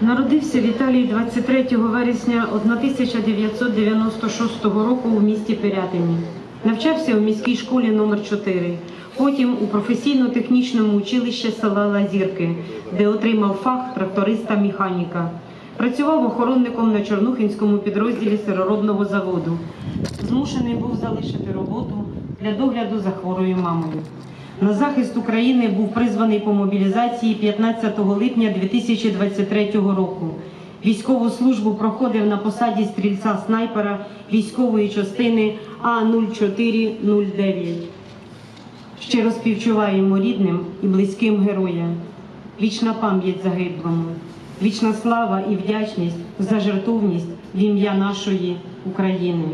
Народився Віталій 23 вересня 1996 року у місті Пирятині. Навчався у міській школі номер 4 потім у професійно-технічному училищі села Лазірки, де отримав фах тракториста-механіка. Працював охоронником на Чорнухинському підрозділі сироробного заводу. Змушений був залишити роботу для догляду за хворою мамою. На захист України був призваний по мобілізації 15 липня 2023 року. Військову службу проходив на посаді стрільця снайпера військової частини А0409. Щиро співчуваємо рідним і близьким героям. Вічна пам'ять загиблому, вічна слава і вдячність за жертовність в ім'я нашої України.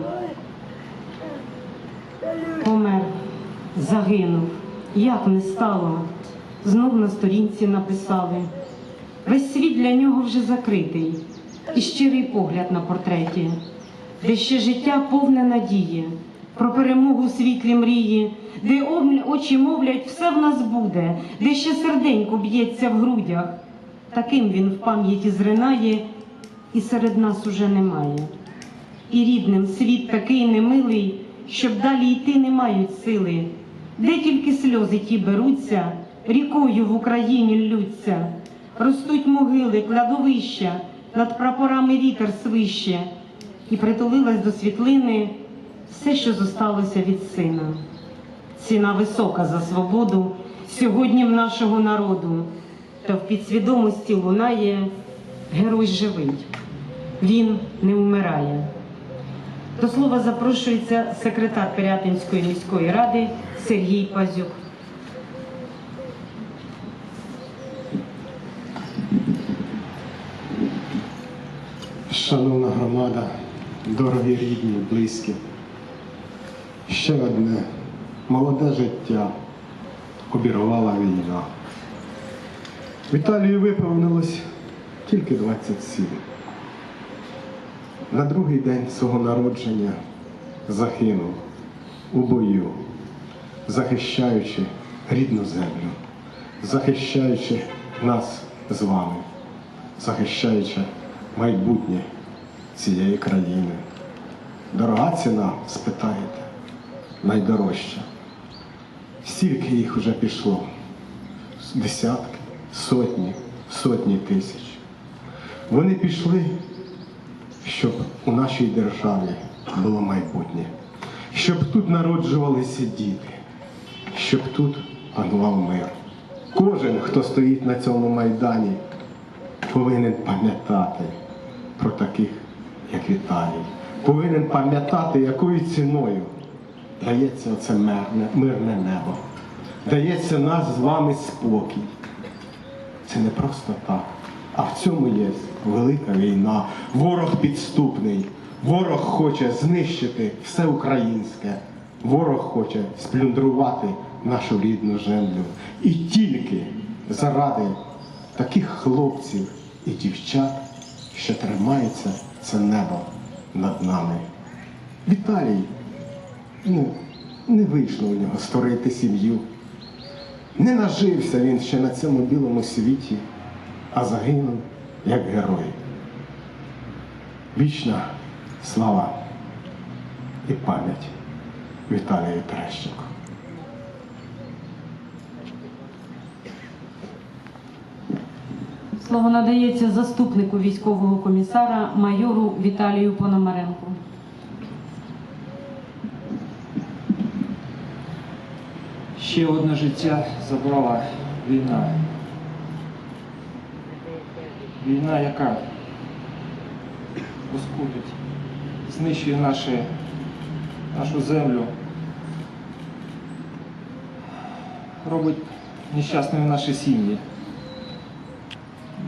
Помер, загинув, як не стало. Знов на сторінці написали. Весь світ для нього вже закритий, і щирий погляд на портреті, де ще життя повне надії, про перемогу світлі мрії, де очі мовлять, все в нас буде, де ще серденько б'ється в грудях. Таким він в пам'яті зринає, і серед нас уже немає. І рідним світ такий немилий, щоб далі йти не мають сили. Де тільки сльози ті беруться, рікою в Україні ллються. Ростуть могили, кладовища, над прапорами вітер свище, і притулилась до світлини все, що зосталося від сина. Ціна висока за свободу сьогодні в нашого народу, та в підсвідомості лунає герой живий, він не вмирає. До слова запрошується секретар Пирятинської міської ради Сергій Пазюк. Шановна громада, дорогі рідні, близькі. Ще одне молоде життя обірвала війна. Віталію виповнилось тільки 27. На другий день свого народження загинув у бою, захищаючи рідну землю, захищаючи нас з вами, захищаючи майбутнє цієї країни. Дорога ціна, спитаєте, найдорожча. Стільки їх вже пішло. Десятки, сотні, сотні тисяч. Вони пішли, щоб у нашій державі було майбутнє, щоб тут народжувалися діти, щоб тут панував мир. Кожен, хто стоїть на цьому майдані, повинен пам'ятати про таких, як Віталій. Повинен пам'ятати, якою ціною дається оце мирне, мирне небо. Дається нас з вами спокій. Це не просто так. А в цьому є велика війна. Ворог підступний. Ворог хоче знищити все українське. Ворог хоче сплюндрувати нашу рідну землю. І тільки заради таких хлопців і дівчат, що тримається це небо над нами. Віталій, ну, не вийшло у нього створити сім'ю. Не нажився він ще на цьому білому світі, а загинув як герой. Вічна слава і пам'ять Віталію Терещенку. Слово надається заступнику військового комісара майору Віталію Пономаренку. Ще одне життя забрала війна. Війна, яка розкутить, знищує наші, нашу землю, робить нещасними наші сім'ї.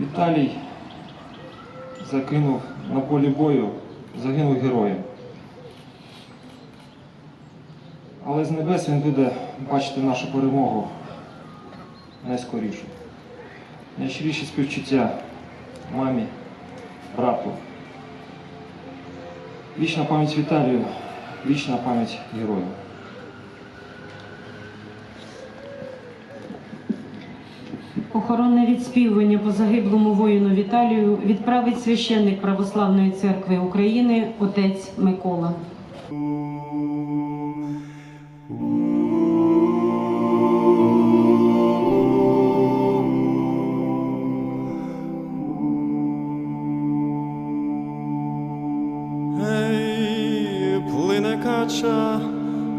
Віталій закинув на полі бою, загинув героєм. Але з небес він буде бачити нашу перемогу найскоріше. Найщиріші співчуття мамі, брату. Вічна пам'ять Віталію, вічна пам'ять герою. похоронне відспівування по загиблому воїну Віталію відправить священник Православної церкви України отець Микола.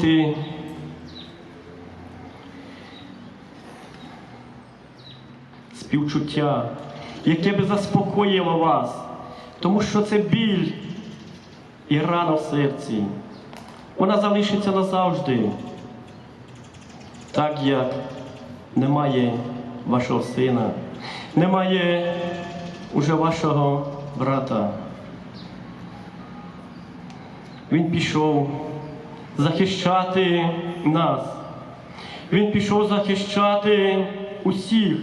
висловити співчуття, яке би заспокоїло вас, тому що це біль і рана в серці. Вона залишиться назавжди, так як немає вашого сина, немає уже вашого брата. Він пішов захищати нас. Він пішов захищати усіх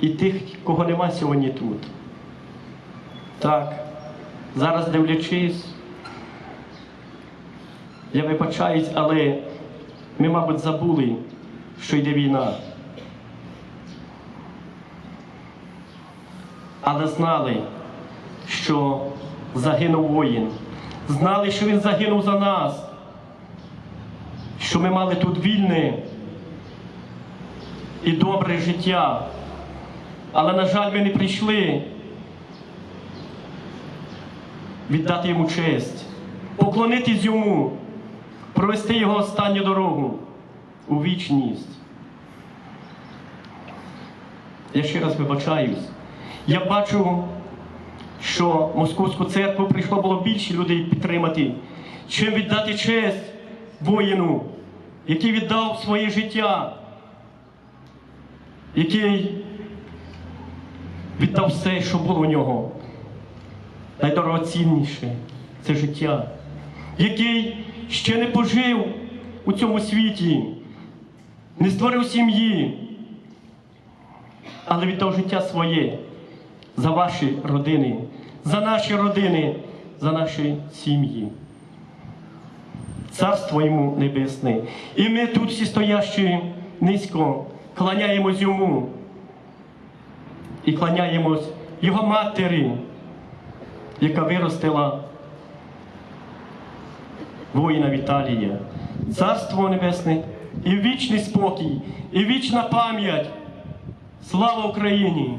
і тих, кого нема сьогодні тут. Так, зараз дивлячись, я вибачаюсь, але ми, мабуть, забули, що йде війна. Але знали, що загинув воїн. Знали, що він загинув за нас, що ми мали тут вільне і добре життя. Але, на жаль, ми не прийшли віддати йому честь, поклонитись йому, провести його останню дорогу у вічність. Я ще раз вибачаюсь. Я бачу, що Московську церкву прийшло було більше людей підтримати, чим віддати честь воїну, який віддав своє життя, який віддав все, що було у нього. Найдорогоцінніше це життя, який ще не пожив у цьому світі, не створив сім'ї, але віддав життя своє за ваші родини, за наші родини, за наші сім'ї. Царство йому небесне. І ми тут всі стоящі низько кланяємось йому і кланяємось його матері, яка виростила воїна Віталія. Царство небесне і вічний спокій, і вічна пам'ять. Слава Україні!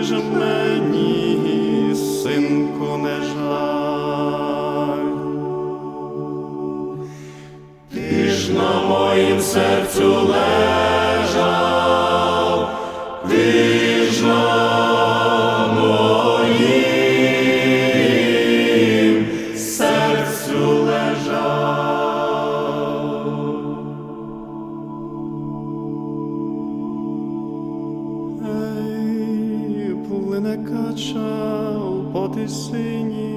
якби ж по